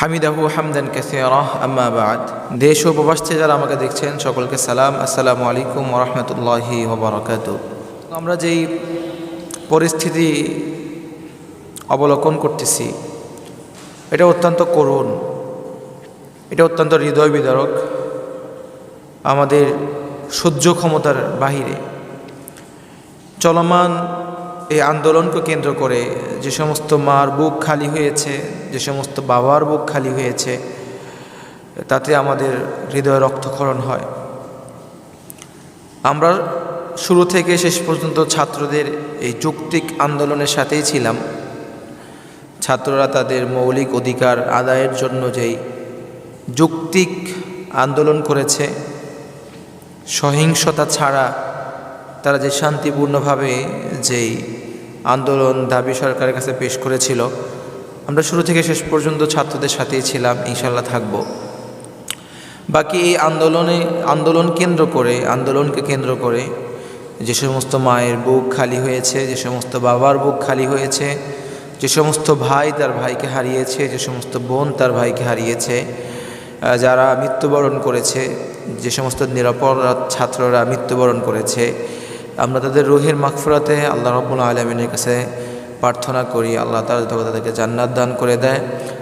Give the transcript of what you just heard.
হামিদাহু হামদান কাসিরা, আম্মা বাদ। দেশ ও প্রবাস যারা আমাকে দেখছেন, সকলকে সালাম। আসসালামু আলাইকুম ওরহমতুল্লাহি ওবরাকাত আমরা যেই পরিস্থিতি অবলোকন করতেছি, এটা অত্যন্ত করুণ। এটা অত্যন্ত হৃদয় বিদারক আমাদের সহ্য ক্ষমতার বাহিরে। চলমান এই আন্দোলনকে কেন্দ্র করে যে সমস্ত মার বুক খালি হয়েছে যে সমস্ত বাবার বুক খালি হয়েছে, তাতে আমাদের হৃদয় রক্তক্ষরণ হয়। আমরা শুরু থেকে শেষ পর্যন্ত ছাত্রদের এই যৌক্তিক আন্দোলনের সাথেই ছিলাম। ছাত্ররা তাদের মৌলিক অধিকার আদায়ের জন্য যেই যৌক্তিক আন্দোলন করেছে, সহিংসতা ছাড়া তারা যে শান্তিপূর্ণভাবে যেই আন্দোলন দাবি সরকারের কাছে পেশ করেছিল আমরা শুরু থেকে শেষ পর্যন্ত ছাত্রদের সাথেই ছিলাম ইনশাল্লাহ থাকব। বাকি এই আন্দোলনে, আন্দোলন কেন্দ্র করে, আন্দোলনকে কেন্দ্র করে যে সমস্ত মায়ের বুক খালি হয়েছে, যে সমস্ত বাবার বুক খালি হয়েছে, যে সমস্ত ভাই তার ভাইকে হারিয়েছে, যে সমস্ত বোন তার ভাইকে হারিয়েছে যারা মৃত্যুবরণ করেছে, যে সমস্ত নিরাপরাধ ছাত্ররা মৃত্যুবরণ করেছে, আমরা তাদের রুহের মাগফিরাতে আল্লাহ রব্বুল আলমিনের কাছে প্রার্থনা করি আল্লাহ তালা তাদেরকে জান্নাত দান করে দেয়।